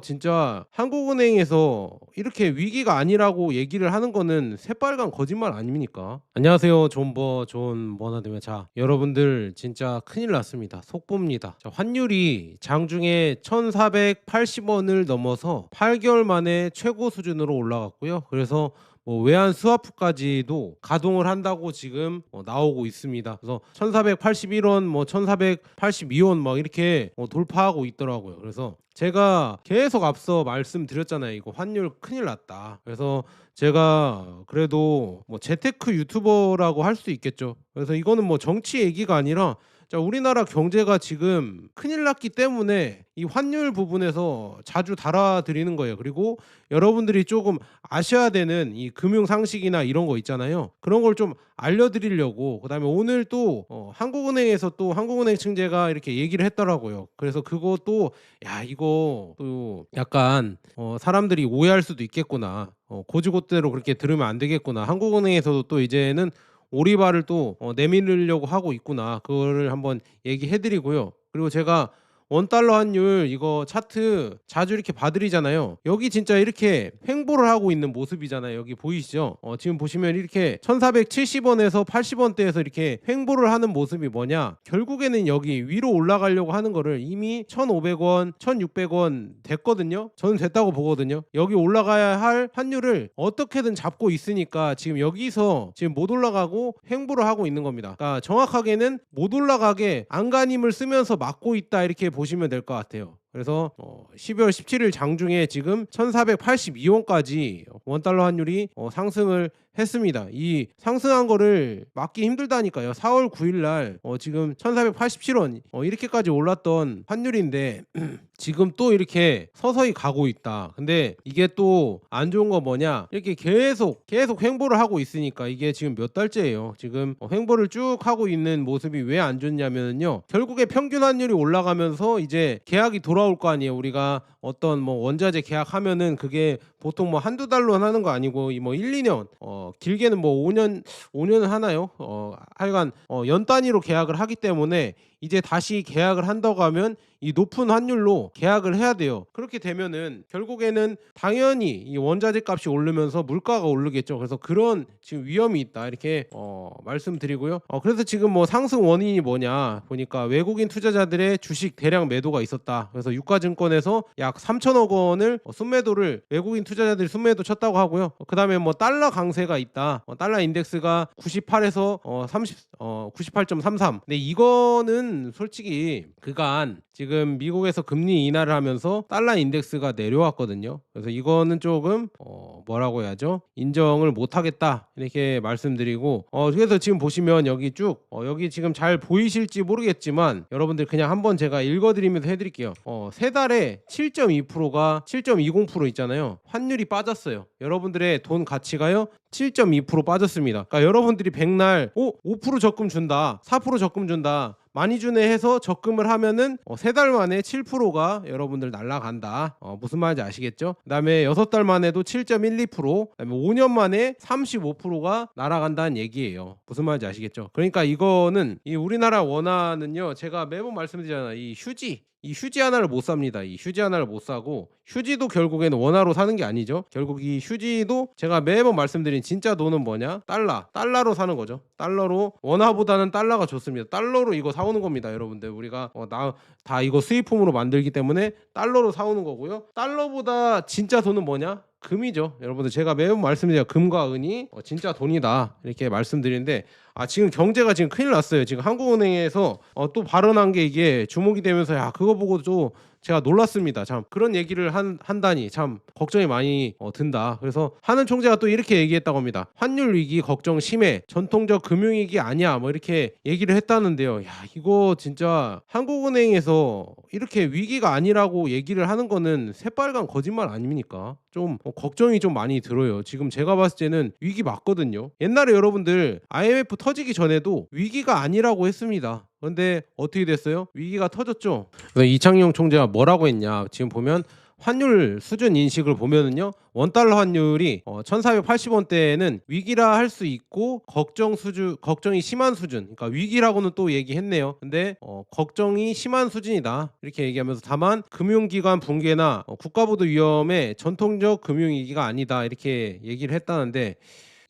진짜 한국은행에서 이렇게 위기가 아니라고 얘기를 하는 거는 새빨간 거짓말 아닙니까? 안녕하세요. 존버 존 버나드며 자 여러분들 진짜 큰일 났습니다. 속보입니다. 자, 환율이 장중에 1,480원을 넘어서 8개월 만에 최고 수준으로 올라갔고요. 그래서 뭐 외환 스와프까지도 가동을 한다고 지금 어, 나오고 있습니다. 그래서 1,481원, 뭐 1,482원 막 이렇게 어, 돌파하고 있더라고요. 그래서 제가 계속 앞서 말씀드렸잖아요. 이거 환율 큰일 났다. 그래서 제가 그래도 뭐 재테크 유튜버라고 할 수 있겠죠. 그래서 이거는 뭐 정치 얘기가 아니라 자, 우리나라 경제가 지금 큰일 났기 때문에 이 환율 부분에서 자주 달아드리는 거예요. 그리고 여러분들이 조금 아셔야 되는 이 금융 상식이나 이런 거 있잖아요. 그런 걸 좀 알려드리려고. 그다음에 오늘 또 어, 한국은행에서 또 한국은행 층재가 이렇게 얘기를 했더라고요. 그래서 그것도 야 이거 또 약간 어, 사람들이 오해할 수도 있겠구나. 어, 고지고대로 그렇게 들으면 안 되겠구나. 한국은행에서도 또 이제는 오리발을 또 어, 내밀으려고 하고 있구나. 그거를 한번 얘기해드리고요. 그리고 제가 원달러 환율 이거 차트 자주 이렇게 봐드리잖아요. 여기 진짜 이렇게 횡보를 하고 있는 모습이잖아요. 여기 보이시죠? 어, 지금 보시면 이렇게 1470원에서 80원대에서 이렇게 횡보를 하는 모습이 뭐냐? 결국에는 여기 위로 올라가려고 하는 거를 이미 1,500원, 1,600원 됐거든요. 저는 됐다고 보거든요. 여기 올라가야 할 환율을 어떻게든 잡고 있으니까 지금 여기서 지금 못 올라가고 횡보를 하고 있는 겁니다. 그러니까 정확하게는 못 올라가게 안간힘을 쓰면서 막고 있다 이렇게 보시면 될 것 같아요. 그래서 어, 12월 17일 장중에 지금 1,482원까지 원달러 환율이 어, 상승을 했습니다. 이 상승한 거를 막기 힘들다니까요. 4월 9일 날 어, 지금 1,487원 어, 이렇게까지 올랐던 환율인데 지금 또 이렇게 서서히 가고 있다. 근데 이게 또 안 좋은 거 뭐냐? 이렇게 계속 계속 횡보를 하고 있으니까 이게 지금 몇 달째예요. 지금 어, 횡보를 쭉 하고 있는 모습이 왜 안 좋냐면요. 결국에 평균 환율이 올라가면서 이제 계약이 돌아올 거 아니에요. 우리가 어떤 뭐 원자재 계약하면은 그게 보통 뭐 한두 달로 하는 거 아니고 이뭐 1, 2년 어 길게는 뭐 5년 5년 하나요? 어 하여간 어, 연 단위로 계약을 하기 때문에 이제 다시 계약을 한다고 하면 이 높은 환율로 계약을 해야 돼요. 그렇게 되면은 결국에는 당연히 이 원자재 값이 오르면서 물가가 오르겠죠. 그래서 그런 지금 위험이 있다 이렇게 어, 말씀드리고요. 어, 그래서 지금 뭐 상승 원인이 뭐냐 보니까 외국인 투자자들의 주식 대량 매도가 있었다. 그래서 유가증권에서 약 3천억 원을 어, 순매도를 외국인 투자자들이 순매도 쳤다고 하고요. 어, 그다음에 뭐 달러 강세가 있다. 어, 달러 인덱스가 98에서 어, 30 어, 98.33. 근데 이거는 솔직히 그간 지금 미국에서 금리 인하를 하면서 달러 인덱스가 내려왔거든요. 그래서 이거는 조금 어, 뭐라고 해야죠? 인정을 못 하겠다 이렇게 말씀드리고 어, 그래서 지금 보시면 여기 쭉 어, 여기 지금 잘 보이실지 모르겠지만 여러분들 그냥 한번 제가 읽어드리면서 해드릴게요. 어, 세 달에 7.2%가 7.20% 있잖아요. 환율이 빠졌어요. 여러분들의 돈 가치가요 7.2% 빠졌습니다. 그러니까 여러분들이 백날 오, 5% 적금 준다, 4% 적금 준다. 많이 주네 해서 적금을 하면은 어, 세달 만에 7%가 여러분들 날라간다. 어, 무슨 말인지 아시겠죠? 그다음에 여섯 달 만에도 7.12%, 그다음에 5년 만에 35%가 날아간다는 얘기예요. 무슨 말인지 아시겠죠? 그러니까 이거는 이 우리나라 원화는요. 제가 매번 말씀드리잖아요. 이 휴지 이 휴지 하나를 못 삽니다. 이 휴지 하나를 못 사고 휴지도 결국에는 원화로 사는 게 아니죠. 결국 이 휴지도 제가 매번 말씀드린 진짜 돈은 뭐냐? 달러. 달러로 사는 거죠. 달러로 원화보다는 달러가 좋습니다. 달러로 이거 사오는 겁니다, 여러분들. 우리가 어, 나다 이거 수입품으로 만들기 때문에 달러로 사오는 거고요. 달러보다 진짜 돈은 뭐냐? 금이죠. 여러분들 제가 매번 말씀드려 금과 은이 어, 진짜 돈이다 이렇게 말씀드리는데 아 지금 경제가 지금 큰일 났어요. 지금 한국은행에서 어, 또 발언한 게 이게 주목이 되면서 야 그거 보고 좀 제가 놀랐습니다. 참 그런 얘기를 한, 한다니 참 걱정이 많이 어, 든다. 그래서 하는 총재가 또 이렇게 얘기했다고 합니다. 환율 위기 걱정 심해. 전통적 금융 위기 아니야. 뭐 이렇게 얘기를 했다는데요. 야 이거 진짜 한국은행에서 이렇게 위기가 아니라고 얘기를 하는 거는 새빨간 거짓말 아닙니까? 좀 어, 걱정이 좀 많이 들어요. 지금 제가 봤을 때는 위기 맞거든요. 옛날에 여러분들 IMF 터지기 전에도 위기가 아니라고 했습니다. 그런데 어떻게 됐어요? 위기가 터졌죠. 그래서 이창용 총재가 뭐라고 했냐? 지금 보면 환율 수준 인식을 보면은요. 원 달러 환율이 어, 1,480원대에는 위기라 할 수 있고 걱정 수준 걱정이 심한 수준. 그러니까 위기라고는 또 얘기했네요. 근데 어, 걱정이 심한 수준이다. 이렇게 얘기하면서 다만 금융기관 붕괴나 어, 국가보도 위험의 전통적 금융위기가 아니다. 이렇게 얘기를 했다는데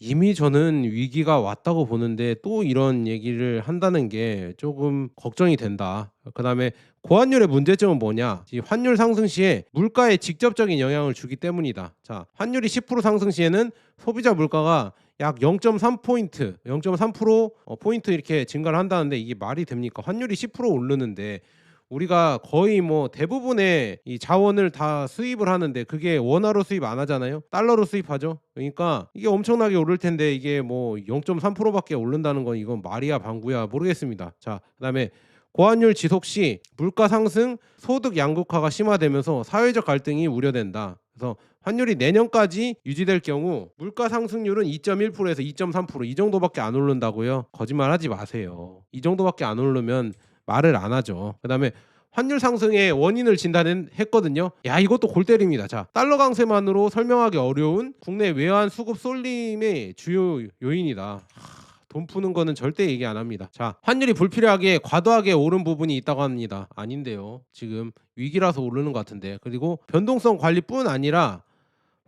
이미 저는 위기가 왔다고 보는데 또 이런 얘기를 한다는 게 조금 걱정이 된다. 그다음에 고환율의 문제점은 뭐냐? 이 환율 상승 시에 물가에 직접적인 영향을 주기 때문이다. 자, 환율이 10% 상승 시에는 소비자 물가가 약 0.3포인트, 0.3% 어, 포인트 이렇게 증가를 한다는데 이게 말이 됩니까? 환율이 10% 오르는데 우리가 거의 뭐 대부분의 이 자원을 다 수입을 하는데 그게 원화로 수입 안 하잖아요. 달러로 수입하죠. 그러니까 이게 엄청나게 오를 텐데 이게 뭐 0.3%밖에 오른다는 건 이건 말이야 방구야 모르겠습니다. 자, 그다음에 고환율 지속 시 물가 상승, 소득 양극화가 심화되면서 사회적 갈등이 우려된다. 그래서 환율이 내년까지 유지될 경우 물가 상승률은 2.1%에서 2.3%이 정도밖에 안 오른다고요. 거짓말하지 마세요. 이 정도밖에 안 오르면 말을 안 하죠. 그다음에 환율 상승의 원인을 진단했거든요. 야 이것도 골 때립니다. 자 달러 강세만으로 설명하기 어려운 국내 외환 수급 쏠림의 주요 요인이다. 하, 돈 푸는 거는 절대 얘기 안 합니다. 자, 환율이 불필요하게 과도하게 오른 부분이 있다고 합니다. 아닌데요. 지금 위기라서 오르는 것 같은데. 그리고 변동성 관리뿐 아니라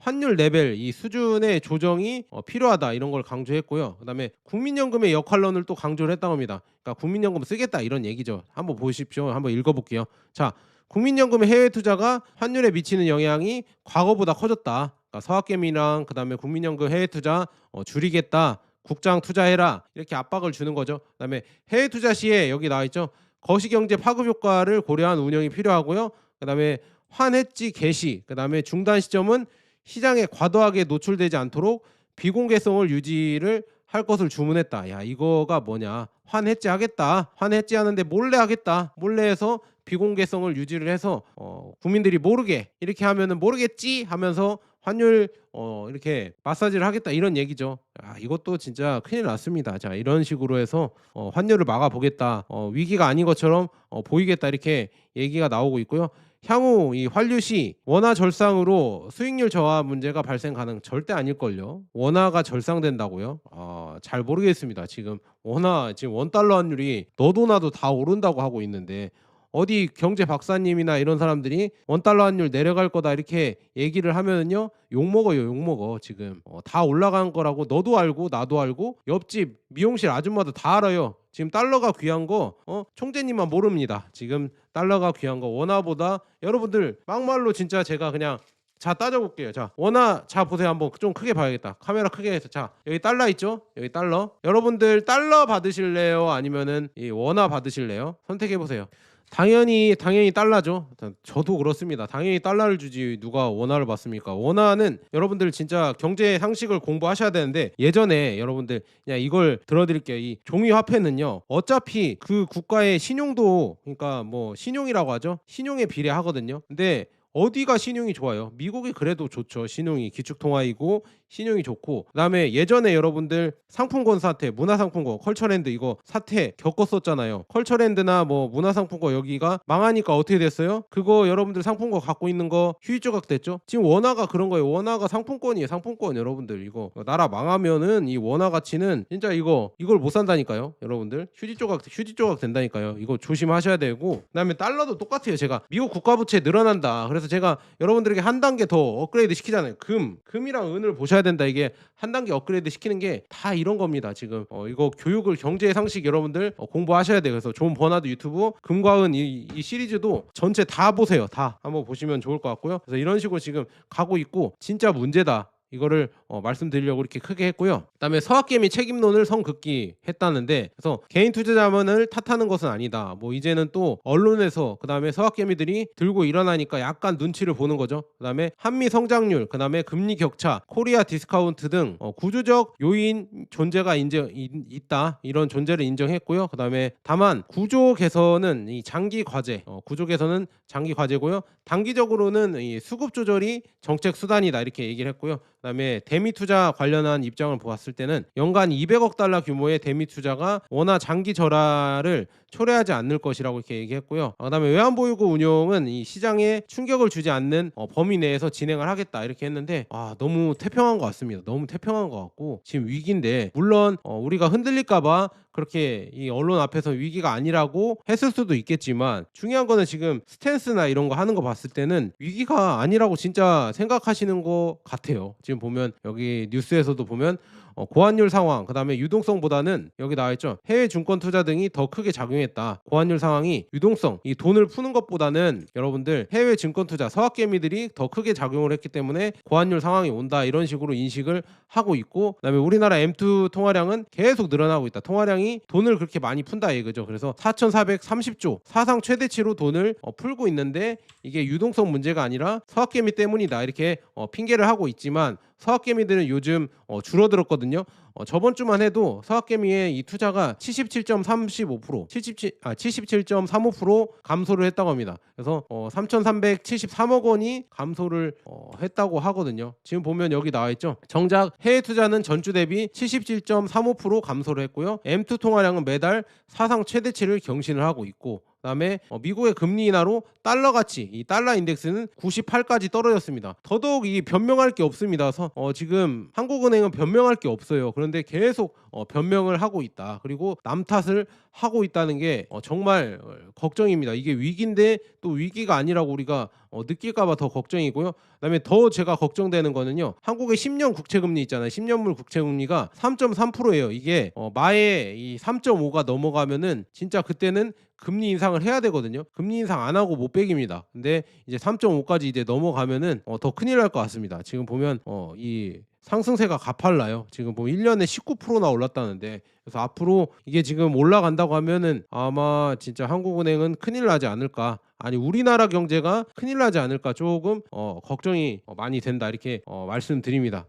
환율 레벨 이 수준의 조정이 어, 필요하다 이런 걸 강조했고요. 그다음에 국민연금의 역할론을 또 강조를 했다고 합니다. 그러니까 국민연금 쓰겠다 이런 얘기죠. 한번 보십시오. 한번 읽어볼게요. 자, 국민연금의 해외 투자가 환율에 미치는 영향이 과거보다 커졌다. 그러니까 서학개미랑 그다음에 국민연금 해외 투자 어, 줄이겠다. 국장 투자해라 이렇게 압박을 주는 거죠. 그다음에 해외 투자 시에 여기 나와 있죠. 거시경제 파급 효과를 고려한 운영이 필요하고요. 그다음에 환해지 개시, 그다음에 중단 시점은 시장에 과도하게 노출되지 않도록 비공개성을 유지를 할 것을 주문했다. 야 이거가 뭐냐? 환해지 하겠다. 환해지 하는데 몰래 하겠다. 몰래 해서 비공개성을 유지를 해서 어, 국민들이 모르게 이렇게 하면은 모르겠지 하면서 환율 어, 이렇게 마사지를 하겠다 이런 얘기죠. 아, 이것도 진짜 큰일 났습니다. 자 이런 식으로 해서 어, 환율을 막아보겠다. 어, 위기가 아닌 것처럼 어, 보이겠다 이렇게 얘기가 나오고 있고요. 향후 이 환류 시 원화 절상으로 수익률 저하 문제가 발생 가능 절대 아닐걸요. 원화가 절상된다고요? 아, 잘 모르겠습니다. 지금 원화 지금 원 달러 환율이 너도 나도 다 오른다고 하고 있는데 어디 경제 박사님이나 이런 사람들이 원 달러 환율 내려갈 거다 이렇게 얘기를 하면은요 욕 먹어요 욕 먹어 지금 어, 다 올라간 거라고 너도 알고 나도 알고 옆집 미용실 아줌마도 다 알아요 지금 달러가 귀한 거 어? 총재님만 모릅니다 지금 달러가 귀한 거 원화보다 여러분들 막말로 진짜 제가 그냥 자 따져볼게요. 자 원화 자 보세요 한번 좀 크게 봐야겠다. 카메라 크게 해서 자 여기 달러 있죠? 여기 달러. 여러분들 달러 받으실래요? 아니면은 이 원화 받으실래요? 선택해 보세요. 당연히 당연히 달러죠. 저도 그렇습니다. 당연히 달러를 주지 누가 원화를 받습니까? 원화는 여러분들 진짜 경제 상식을 공부하셔야 되는데 예전에 여러분들 그냥 이걸 들어드릴게요. 이 종이 화폐는요. 어차피 그 국가의 신용도 그러니까 뭐 신용이라고 하죠. 신용에 비례하거든요. 근데 어디가 신용이 좋아요? 미국이 그래도 좋죠. 신용이 기축통화이고 신용이 좋고 그다음에 예전에 여러분들 상품권 사태, 문화상품권, 컬처랜드 이거 사태 겪었었잖아요. 컬처랜드나 뭐 문화상품권 여기가 망하니까 어떻게 됐어요? 그거 여러분들 상품권 갖고 있는 거 휴지 조각 됐죠? 지금 원화가 그런 거예요. 원화가 상품권이에요. 상품권 여러분들 이거 나라 망하면은 이 원화 가치는 진짜 이거 이걸 못 산다니까요. 여러분들 휴지 조각 휴지 조각 된다니까요. 이거 조심하셔야 되고 그다음에 달러도 똑같아요. 제가 미국 국가 부채 늘어난다. 그래서 제가 여러분들에게 한 단계 더 업그레이드 시키잖아요. 금 금이랑 은을 보셔야 된다. 이게 한 단계 업그레이드 시키는 게 다 이런 겁니다. 지금 어, 이거 교육을 경제 상식 여러분들 어, 공부하셔야 돼요. 그래서 존 버나드 유튜브 금과 은 이, 이 시리즈도 전체 다 보세요. 다 한번 보시면 좋을 것 같고요. 그래서 이런 식으로 지금 가고 있고 진짜 문제다. 이거를 어, 말씀드리려고 이렇게 크게 했고요. 그다음에 서학개미 책임론을 성급기 했다는데 그래서 개인 투자자만을 탓하는 것은 아니다. 뭐 이제는 또 언론에서 그다음에 서학개미들이 들고 일어나니까 약간 눈치를 보는 거죠. 그다음에 한미 성장률, 그다음에 금리 격차, 코리아 디스카운트 등 어, 구조적 요인 존재가 인정 이, 있다. 이런 존재를 인정했고요. 그다음에 다만 구조 개선은 이 장기 과제, 어, 구조 개선은 장기 과제고요. 단기적으로는 이 수급 조절이 정책 수단이다 이렇게 얘기를 했고요. 그다음에 대미 투자 관련한 입장을 보았을 때는 연간 200억 달러 규모의 대미 투자가 원화 장기 절하를 초래하지 않을 것이라고 이렇게 얘기했고요. 어, 그다음에 외환 보유고 운용은 이 시장에 충격을 주지 않는 어, 범위 내에서 진행을 하겠다 이렇게 했는데 아 너무 태평한 것 같습니다. 너무 태평한 것 같고 지금 위기인데 물론 어, 우리가 흔들릴까봐 그렇게 이 언론 앞에서 위기가 아니라고 했을 수도 있겠지만 중요한 거는 지금 스탠스 나 이런 거 하는 거 봤을 때는 위기가 아니라고 진짜 생각하시는 것 같아요. 지금 보면 여기 뉴스에서도 보면 어, 고환율 상황, 그 다음에 유동성보다는 여기 나와 있죠. 해외 증권 투자 등이 더 크게 작용했다. 고환율 상황이 유동성, 이 돈을 푸는 것보다는 여러분들 해외 증권 투자, 서학개미들이 더 크게 작용을 했기 때문에 고환율 상황이 온다. 이런 식으로 인식을 하고 있고, 그 다음에 우리나라 M2 통화량은 계속 늘어나고 있다. 통화량이 돈을 그렇게 많이 푼다 이거죠. 그래서 4,430조 사상 최대치로 돈을 어, 풀고 있는데 이게 유동성 문제가 아니라 서학개미 때문이다. 이렇게 어, 핑계를 하고 있지만 서학개미들은 요즘 어, 줄어들었거든요. 어, 저번 주만 해도 서학개미의 이 투자가 77.35% 77, 아, 77.35% 감소를 했다고 합니다. 그래서 어, 3,373억 원이 감소를 어, 했다고 하거든요. 지금 보면 여기 나와 있죠. 정작 해외 투자는 전주 대비 77.35% 감소를 했고요. M2 통화량은 매달 사상 최대치를 경신을 하고 있고 그다음에 어, 미국의 금리 인하로 달러 가치 이 달러 인덱스는 98까지 떨어졌습니다. 더더욱 이 변명할 게 없습니다. 서, 어, 지금 한국은행은 변명할 게 없어요. 그런데 계속 어, 변명을 하고 있다. 그리고 남 탓을 하고 있다는 게 어, 정말 어, 걱정입니다. 이게 위기인데 또 위기가 아니라고 우리가 어, 느낄까봐 더 걱정이고요. 그다음에 더 제가 걱정되는 거는요. 한국의 10년 국채금리 있잖아요. 10년물 국채금리가 3.3%예요. 이게 어, 마에 이 3.5가 넘어가면은 진짜 그때는 금리 인상을 해야 되거든요. 금리 인상 안 하고 못 빼깁니다. 근데 이제 3.5까지 이제 넘어가면은 어, 더 큰일 날 것 같습니다. 지금 보면 어, 이 상승세가 가팔라요. 지금 보면 1년에 19%나 올랐다는데 그래서 앞으로 이게 지금 올라간다고 하면은 아마 진짜 한국은행은 큰일 나지 않을까. 아니 우리나라 경제가 큰일 나지 않을까 조금 어, 걱정이 어, 많이 된다 이렇게 어, 말씀드립니다.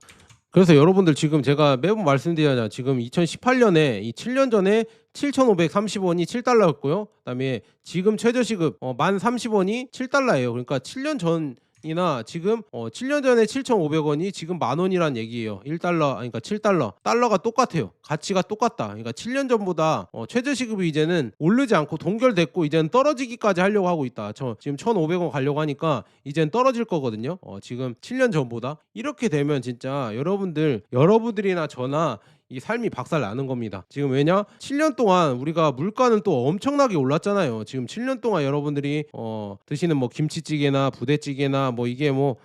그래서 여러분들 지금 제가 매번 말씀드리잖아요. 지금 2018년에 이 7년 전에 7,530원이 7달러였고요. 그다음에 지금 최저시급 어, 1,030원이 7달러예요. 그러니까 7년 전 이나 지금 어, 7년 전에 7,500원이 지금 만 원이란 얘기예요. 1달러, 아니, 그러니까 7달러. 달러가 똑같아요. 가치가 똑같다. 그러니까 7년 전보다 어, 최저 시급이 이제는 오르지 않고 동결됐고 이제는 떨어지기까지 하려고 하고 있다. 저 지금 1,500원 가려고 하니까 이젠 떨어질 거거든요. 어, 지금 7년 전보다 이렇게 되면 진짜 여러분들 여러분들이나 저나 이 삶이 박살 나는 겁니다. 지금 왜냐? 7년 동안 우리가 물가는 또 엄청나게 올랐잖아요. 지금 7년 동안 여러분들이 어, 드시는 뭐 김치찌개나 부대찌개나 뭐 이게 뭐뭐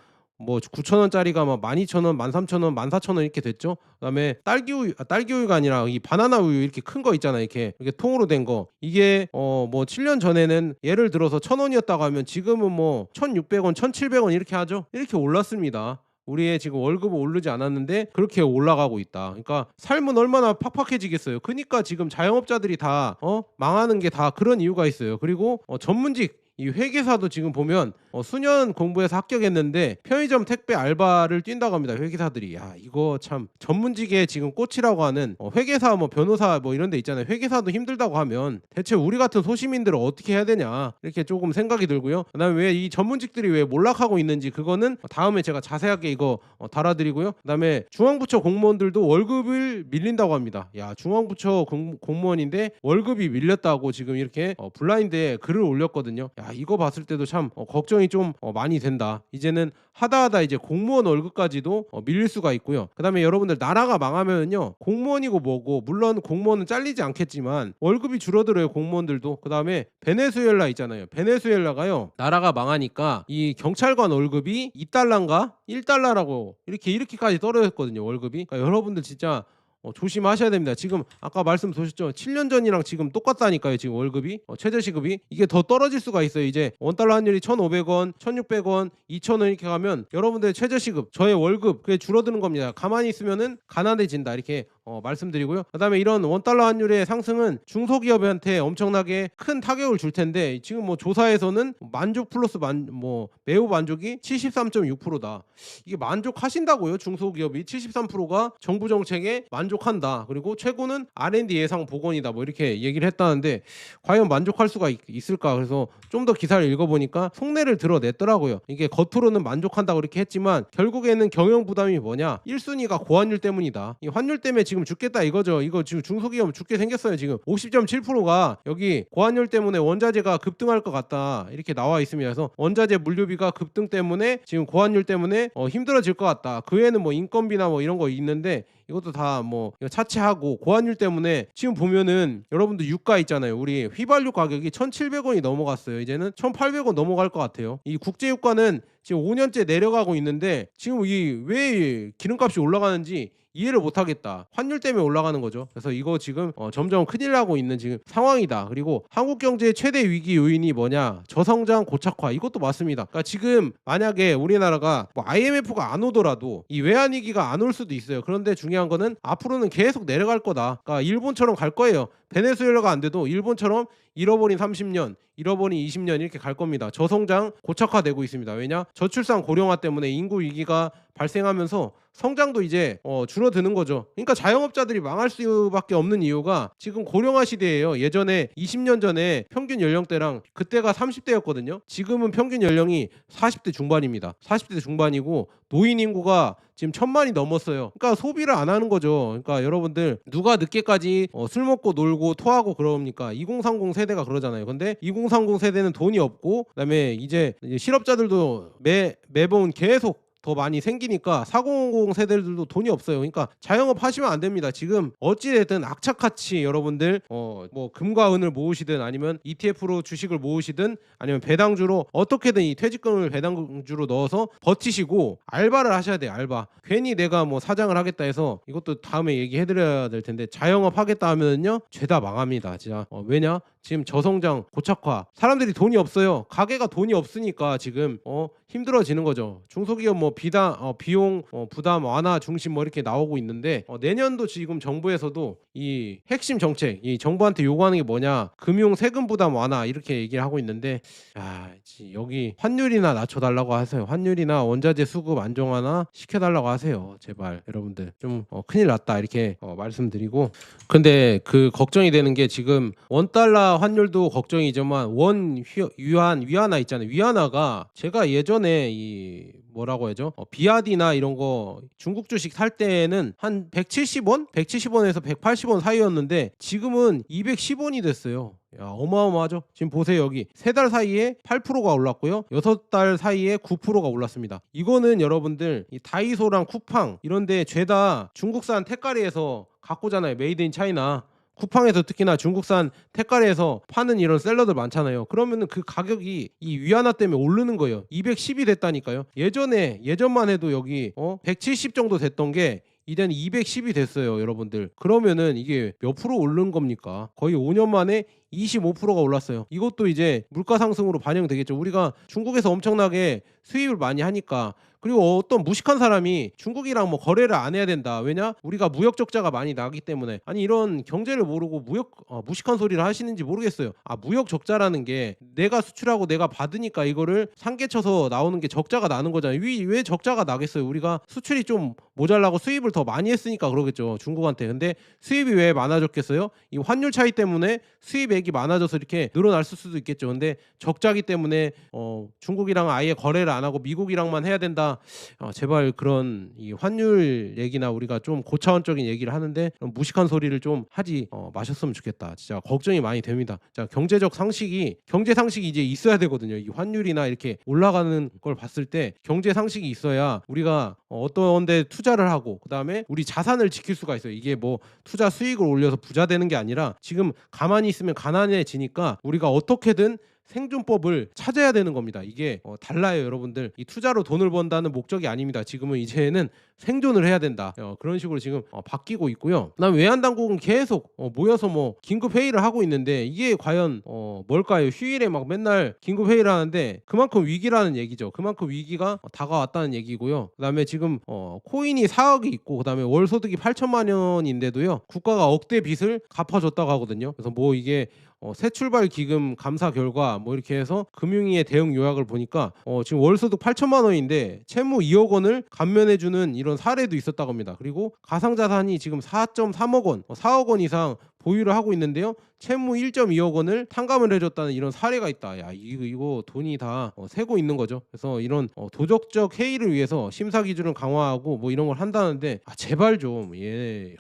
9천 원짜리가 막 12,000원, 13,000원, 14,000원 이렇게 됐죠. 그다음에 딸기 우유, 아, 딸기 우유가 아니라 이 바나나 우유 이렇게 큰 거 있잖아요. 이렇게 이렇게 통으로 된 거. 이게 어 뭐 7년 전에는 예를 들어서 1,000원이었다고 하면 지금은 뭐 1,600원, 1,700원 이렇게 하죠. 이렇게 올랐습니다. 우리의 지금 월급은 오르지 않았는데 그렇게 올라가고 있다. 그러니까 삶은 얼마나 팍팍해지겠어요. 그러니까 지금 자영업자들이 다 어? 망하는 게 다 그런 이유가 있어요. 그리고 어, 전문직 이 회계사도 지금 보면 어, 수년 공부해서 합격했는데 편의점 택배 알바를 뛴다고 합니다. 회계사들이 야 이거 참 전문직의 지금 꽃이라고 하는 어, 회계사 뭐 변호사 뭐 이런 데 있잖아요. 회계사도 힘들다고 하면 대체 우리 같은 소시민들은 어떻게 해야 되냐 이렇게 조금 생각이 들고요. 그다음에 왜 이 전문직들이 왜 몰락하고 있는지 그거는 다음에 제가 자세하게 이거 어, 달아드리고요. 그다음에 중앙부처 공무원들도 월급을 밀린다고 합니다. 야 중앙부처 공, 공무원인데 월급이 밀렸다고 지금 이렇게 어, 블라인드에 글을 올렸거든요. 야 이거 봤을 때도 참 어, 걱정이 좀 어, 많이 된다. 이제는 하다하다 이제 공무원 월급까지도 어, 밀릴 수가 있고요. 그다음에 여러분들 나라가 망하면요 공무원이고 뭐고 물론 공무원은 잘리지 않겠지만 월급이 줄어들어요 공무원들도. 그다음에 베네수엘라 있잖아요. 베네수엘라가요 나라가 망하니까 이 경찰관 월급이 2달러인가 1달러라고 이렇게 이렇게까지 떨어졌거든요 월급이. 그러니까 여러분들 진짜 어, 조심하셔야 됩니다. 지금 아까 말씀 드렸죠. 7년 전이랑 지금 똑같다니까요. 지금 월급이 어, 최저 시급이 이게 더 떨어질 수가 있어요. 이제 원달러 환율이 1,500원, 1,600원, 2,000원 이렇게 가면 여러분들의 최저 시급, 저의 월급 그게 줄어드는 겁니다. 가만히 있으면은 가난해진다. 이렇게 어, 말씀드리고요. 그다음에 이런 원 달러 환율의 상승은 중소기업한테 엄청나게 큰 타격을 줄 텐데 지금 뭐 조사에서는 만족 플러스 만 뭐 매우 만족이 73.6%다. 이게 만족하신다고요? 중소기업이 73%가 정부 정책에 만족한다. 그리고 최고는 R&D 예상 복원이다. 뭐 이렇게 얘기를 했다는데 과연 만족할 수가 있, 있을까? 그래서 좀 더 기사를 읽어보니까 속내를 드러냈더라고요. 이게 겉으로는 만족한다고 이렇게 했지만 결국에는 경영 부담이 뭐냐? 1순위가 고환율 때문이다. 이 환율 때문에 지금 죽겠다 이거죠. 이거 지금 중소기업 죽게 생겼어요. 지금 50.7%가 여기 고환율 때문에 원자재가 급등할 것 같다. 이렇게 나와 있습니다. 그래서 원자재 물류비가 급등 때문에 지금 고환율 때문에 어, 힘들어질 것 같다. 그 외에는 뭐 인건비나 뭐 이런 거 있는데 이것도 다 뭐 차치하고 고환율 때문에 지금 보면은 여러분들 유가 있잖아요. 우리 휘발유 가격이 1,700원이 넘어갔어요. 이제는 1,800원 넘어갈 것 같아요. 이 국제 유가는 지금 5년째 내려가고 있는데 지금 이 왜 기름값이 올라가는지 이해를 못 하겠다. 환율 때문에 올라가는 거죠. 그래서 이거 지금 어, 점점 큰일 나고 있는 지금 상황이다. 그리고 한국 경제의 최대 위기 요인이 뭐냐? 저성장 고착화. 이것도 맞습니다. 그러니까 지금 만약에 우리나라가 뭐 IMF가 안 오더라도 이 외환 위기가 안 올 수도 있어요. 그런데 중요한 거는 앞으로는 계속 내려갈 거다. 그러니까 일본처럼 갈 거예요. 베네수엘라가 안 돼도 일본처럼 잃어버린 30년, 잃어버린 20년 이렇게 갈 겁니다. 저성장 고착화되고 있습니다. 왜냐? 저출산 고령화 때문에 인구 위기가 발생하면서 성장도 이제 어, 줄어드는 거죠. 그러니까 자영업자들이 망할 수밖에 없는 이유가 지금 고령화 시대예요. 예전에 20년 전에 평균 연령대랑 그때가 30대였거든요. 지금은 평균 연령이 40대 중반입니다. 40대 중반이고 노인 인구가 지금 천만이 넘었어요. 그러니까 소비를 안 하는 거죠. 그러니까 여러분들 누가 늦게까지 어, 술 먹고 놀고 토하고 그럽니까? 2030 세대가 그러잖아요. 근데 2030 세대는 돈이 없고 그다음에 이제 실업자들도 매 매번 계속 더 많이 생기니까 4050 세대들도 돈이 없어요. 그러니까 자영업 하시면 안 됩니다. 지금 어찌 됐든 악착같이 여러분들 어 뭐 금과 은을 모으시든 아니면 ETF로 주식을 모으시든 아니면 배당주로 어떻게든 이 퇴직금을 배당주로 넣어서 버티시고 알바를 하셔야 돼요. 알바. 괜히 내가 뭐 사장을 하겠다 해서 이것도 다음에 얘기해 드려야 될 텐데 자영업 하겠다 하면요. 죄다 망합니다. 진짜. 어, 왜냐? 지금 저성장 고착화. 사람들이 돈이 없어요. 가게가 돈이 없으니까 지금 어 힘들어지는 거죠. 중소기업 뭐 비다 어, 비용 어, 부담 완화 중심 뭐 이렇게 나오고 있는데 어, 내년도 지금 정부에서도 이 핵심 정책 이 정부한테 요구하는 게 뭐냐? 금융 세금 부담 완화 이렇게 얘기를 하고 있는데 야 여기 환율이나 낮춰 달라고 하세요. 환율이나 원자재 수급 안정화나 시켜 달라고 하세요. 제발. 여러분들 좀 어, 큰일 났다. 이렇게 어, 말씀드리고. 근데 그 걱정이 되는 게 지금 원 달러 환율도 걱정이지만 원 휘- 위안 위안화 있잖아요. 위안화가 제가 예전에 이 뭐라고 하죠? 어, 비아디나 이런 거 중국 주식 살 때는 한 170원, 170원에서 180원 사이였는데 지금은 210원이 됐어요. 야, 어마어마하죠. 지금 보세요 여기 세 달 사이에 8%가 올랐고요. 여섯 달 사이에 9%가 올랐습니다. 이거는 여러분들 이 다이소랑 쿠팡 이런데 죄다 중국산 택가리에서 갖고잖아요. 메이드 인 차이나. 쿠팡에서 특히나 중국산 택가리에서 파는 이런 샐러드 많잖아요. 그러면은 그 가격이 이 위안화 때문에 오르는 거예요. 210이 됐다니까요. 예전에 예전만 해도 여기 어 170 정도 됐던 게 이제는 210이 됐어요, 여러분들. 그러면은 이게 몇 프로 오른 겁니까? 거의 5년 만에 25%가 올랐어요. 이것도 이제 물가 상승으로 반영되겠죠. 우리가 중국에서 엄청나게 수입을 많이 하니까 그리고 어떤 무식한 사람이 중국이랑 뭐 거래를 안 해야 된다. 왜냐? 우리가 무역 적자가 많이 나기 때문에. 아니 이런 경제를 모르고 무역 어, 무식한 소리를 하시는지 모르겠어요. 아 무역 적자라는 게 내가 수출하고 내가 받으니까 이거를 상계쳐서 나오는 게 적자가 나는 거잖아요. 왜, 왜 적자가 나겠어요? 우리가 수출이 좀 모자라고 수입을 더 많이 했으니까 그러겠죠. 중국한테. 근데 수입이 왜 많아졌겠어요? 이 환율 차이 때문에 수입액이 많아져서 이렇게 늘어날 수도 있겠죠. 근데 적자기 때문에 어, 중국이랑 아예 거래를 안 하고 미국이랑만 해야 된다. 어, 제발 그런 이 환율 얘기나 우리가 좀 고차원적인 얘기를 하는데 무식한 소리를 좀 하지 어, 마셨으면 좋겠다. 진짜 걱정이 많이 됩니다. 자 경제적 상식이 경제 상식이 이제 있어야 되거든요. 이 환율이나 이렇게 올라가는 걸 봤을 때 경제 상식이 있어야 우리가 어, 어떤데 투자를 하고 그다음에 우리 자산을 지킬 수가 있어요. 이게 뭐 투자 수익을 올려서 부자 되는 게 아니라 지금 가만히 있으면 가난해지니까 우리가 어떻게든 생존법을 찾아야 되는 겁니다. 이게 어, 달라요, 여러분들. 이 투자로 돈을 번다는 목적이 아닙니다. 지금은 이제는 생존을 해야 된다. 어, 그런 식으로 지금 어, 바뀌고 있고요. 그다음 외환 당국은 계속 어, 모여서 뭐 긴급 회의를 하고 있는데 이게 과연 어, 뭘까요? 휴일에 막 맨날 긴급 회의를 하는데 그만큼 위기라는 얘기죠. 그만큼 위기가 어, 다가왔다는 얘기고요. 그다음에 지금 어, 코인이 4억이 있고 그다음에 월 소득이 8천만 원인데도요. 국가가 억대 빚을 갚아줬다고 하거든요. 그래서 뭐 이게 어, 새 출발 기금 감사 결과 뭐 이렇게 해서 금융위의 대응 요약을 보니까 어, 지금 월소득 8천만 원인데 채무 2억 원을 감면해주는 이런 사례도 있었다고 합니다. 그리고 가상자산이 지금 4.3억 원, 어, 4억 원 이상 보유를 하고 있는데요. 채무 1.2억 원을 탕감을 해줬다는 이런 사례가 있다. 야 이거, 이거 돈이 다 어, 새고 있는 거죠. 그래서 이런 어, 도덕적 해이를 위해서 심사 기준을 강화하고 뭐 이런 걸 한다는데 아, 제발 좀 예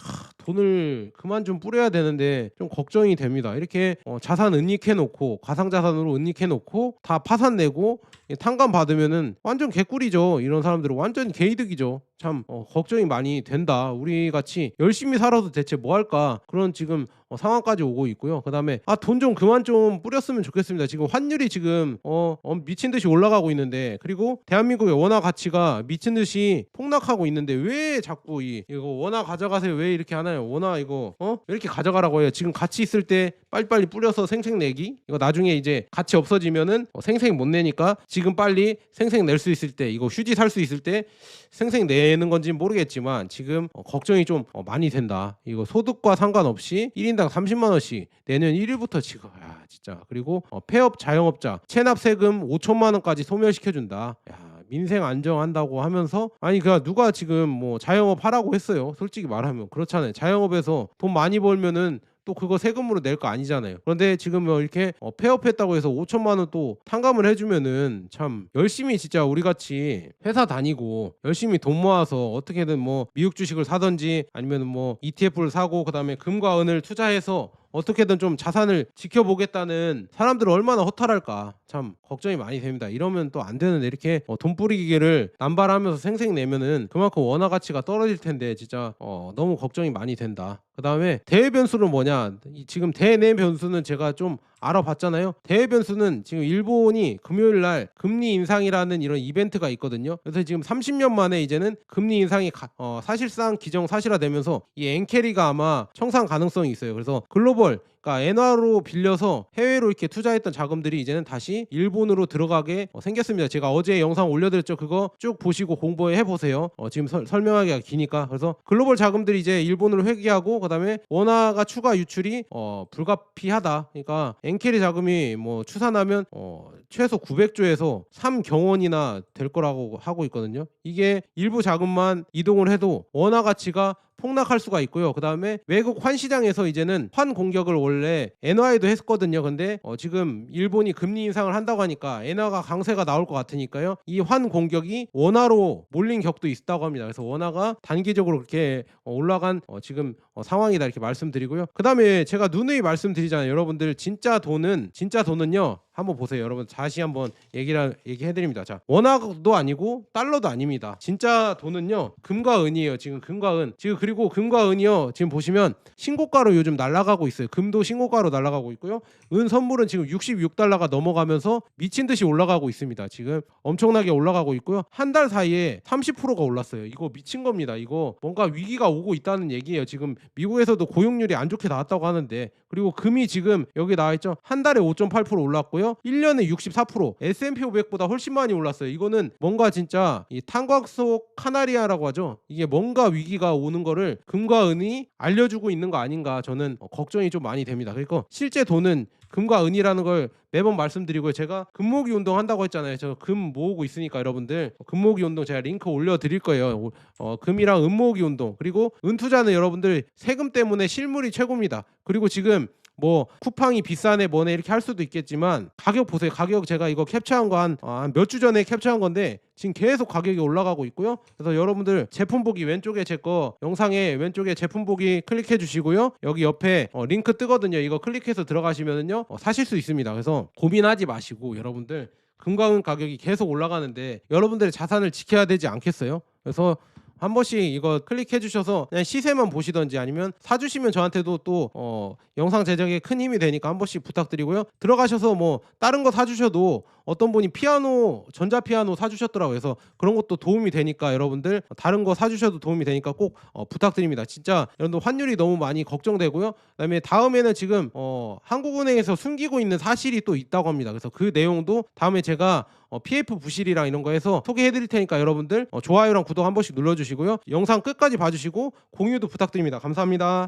돈을 그만 좀 뿌려야 되는데 좀 걱정이 됩니다. 이렇게 어, 자산 은닉해 놓고 가상 자산으로 은닉해 놓고 다 파산 내고 탕감 받으면은 완전 개꿀이죠. 이런 사람들은 완전 개이득이죠. 참 어, 걱정이 많이 된다. 우리 같이 열심히 살아도 대체 뭐 할까 그런 지금 어, 상황까지 오고 있고요. 그다음에 아 돈 좀 그만 좀 뿌렸으면 좋겠습니다. 지금 환율이 지금 어, 어, 미친 듯이 올라가고 있는데 그리고 대한민국의 원화 가치가 미친 듯이 폭락하고 있는데 왜 자꾸 이 이거 원화 가져가세요 왜 이렇게 하나요? 원화 이거 어 왜 이렇게 가져가라고 해요? 지금 가치 있을 때 빨리빨리 뿌려서 생생 내기 이거 나중에 이제 가치 없어지면은 어, 생생 못 내니까 지금 빨리 생생 낼수 있을 때 이거 휴지 살 수 있을 때 생생 내는 건지 는 모르겠지만 지금 어, 걱정이 좀 어, 많이 된다. 이거 소득과 상관없이 1인당 30만 원씩 내년 1일부터 지금 야 진짜 그리고 어, 폐업 자영업자 체납 세금 5천만 원까지 소멸시켜 준다. 야 민생 안정한다고 하면서 아니 그 누가 지금 뭐 자영업 하라고 했어요. 솔직히 말하면 그렇잖아요. 자영업에서 돈 많이 벌면은 또 그거 세금으로 낼 거 아니잖아요. 그런데 지금 뭐 이렇게 어, 폐업했다고 해서 5천만 원 또 탕감을 해주면은 참 열심히 진짜 우리 같이 회사 다니고 열심히 돈 모아서 어떻게든 뭐 미국 주식을 사든지 아니면 뭐 ETF를 사고 그다음에 금과 은을 투자해서 어떻게든 좀 자산을 지켜보겠다는 사람들은 얼마나 허탈할까 참 걱정이 많이 됩니다. 이러면 또 안 되는데 이렇게 어, 돈 뿌리기를 남발하면서 생생 내면은 그만큼 원화 가치가 떨어질 텐데 진짜 어, 너무 걱정이 많이 된다. 그 다음에 대외 변수는 뭐냐? 이 지금 대내 변수는 제가 좀 알아봤잖아요. 대외 변수는 지금 일본이 금요일 날 금리 인상이라는 이런 이벤트가 있거든요. 그래서 지금 30년 만에 이제는 금리 인상이 가- 어, 사실상 기정 사실화되면서 이 엔캐리가 아마 청산 가능성이 있어요. 그래서 글로벌 그러니까 엔화로 빌려서 해외로 이렇게 투자했던 자금들이 이제는 다시 일본으로 들어가게 어, 생겼습니다. 제가 어제 영상 올려드렸죠. 그거 쭉 보시고 공부해 보세요. 어, 지금 설- 설명하기가 기니까 그래서 글로벌 자금들이 이제 일본으로 회귀하고 그다음에 원화가 추가 유출이 어, 불가피하다. 그러니까 엔캐리 자금이 뭐 추산하면 어, 최소 900조에서 3경원이나 될 거라고 하고 있거든요. 이게 일부 자금만 이동을 해도 원화 가치가 폭락할 수가 있고요. 그 다음에 외국 환 시장에서 이제는 환 공격을 원래 엔화에도 했었거든요. 근데 어, 지금 일본이 금리 인상을 한다고 하니까 엔화가 강세가 나올 것 같으니까요. 이 환 공격이 원화로 몰린 격도 있다고 합니다. 그래서 원화가 단기적으로 그렇게 어, 올라간 어, 지금 어, 상황이다 이렇게 말씀드리고요. 그 다음에 제가 누누이 말씀드리잖아요. 여러분들 진짜 돈은 진짜 돈은요. 한번 보세요. 여러분 다시 한번 얘기를 얘기해 드립니다. 자, 원화도 아니고 달러도 아닙니다. 진짜 돈은요. 금과 은이에요. 지금 금과 은. 지금 그리고 금과 은이요. 지금 보시면 신고가로 요즘 날아가고 있어요. 금도 신고가로 날아가고 있고요. 은 선물은 지금 66달러가 넘어가면서 미친 듯이 올라가고 있습니다. 지금 엄청나게 올라가고 있고요. 한 달 사이에 30%가 올랐어요. 이거 미친 겁니다. 이거 뭔가 위기가 오고 있다는 얘기예요. 지금 미국에서도 고용률이 안 좋게 나왔다고 하는데 그리고 금이 지금 여기 나와 있죠. 한 달에 5.8% 올랐고요. 1년에 64% S&P 500보다 훨씬 많이 올랐어요. 이거는 뭔가 진짜 이 탄광 속 카나리아라고 하죠. 이게 뭔가 위기가 오는 거를 금과 은이 알려주고 있는 거 아닌가 저는 어, 걱정이 좀 많이 됩니다. 그리고 실제 돈은 금과 은이라는 걸 매번 말씀드리고요. 제가 금모기 운동 한다고 했잖아요. 저 금 모으고 있으니까 여러분들 금모기 운동 제가 링크 올려 드릴 거예요. 어, 금이랑 은 모으기 운동. 그리고 은 투자는 여러분들 세금 때문에 실물이 최고입니다. 그리고 지금 뭐 쿠팡이 비싸네 뭐네 이렇게 할 수도 있겠지만 가격 보세요. 가격 제가 이거 캡처한 거 한 몇 주 전에 캡처한 건데 지금 계속 가격이 올라가고 있고요. 그래서 여러분들 제품 보기 왼쪽에 제 거 영상에 왼쪽에 제품 보기 클릭해 주시고요. 여기 옆에 어, 링크 뜨거든요. 이거 클릭해서 들어가시면은요 어, 사실 수 있습니다. 그래서 고민하지 마시고 여러분들 금광은 가격이 계속 올라가는데 여러분들의 자산을 지켜야 되지 않겠어요? 그래서 한 번씩 이거 클릭해 주셔서 그냥 시세만 보시던지 아니면 사주시면 저한테도 또 어, 영상 제작에 큰 힘이 되니까 한 번씩 부탁드리고요. 들어가셔서 뭐 다른 거 사주셔도 어떤 분이 피아노 전자 피아노 사주셨더라고요. 그래서 그런 것도 도움이 되니까 여러분들 다른 거 사주셔도 도움이 되니까 꼭 어, 부탁드립니다. 진짜 여러분들 환율이 너무 많이 걱정되고요. 그다음에 다음에는 지금 어, 한국은행에서 숨기고 있는 사실이 또 있다고 합니다. 그래서 그 내용도 다음에 제가 어, PF 부실이랑 이런 거 해서 소개해드릴 테니까 여러분들 어, 좋아요랑 구독 한 번씩 눌러주시고요. 영상 끝까지 봐주시고 공유도 부탁드립니다. 감사합니다.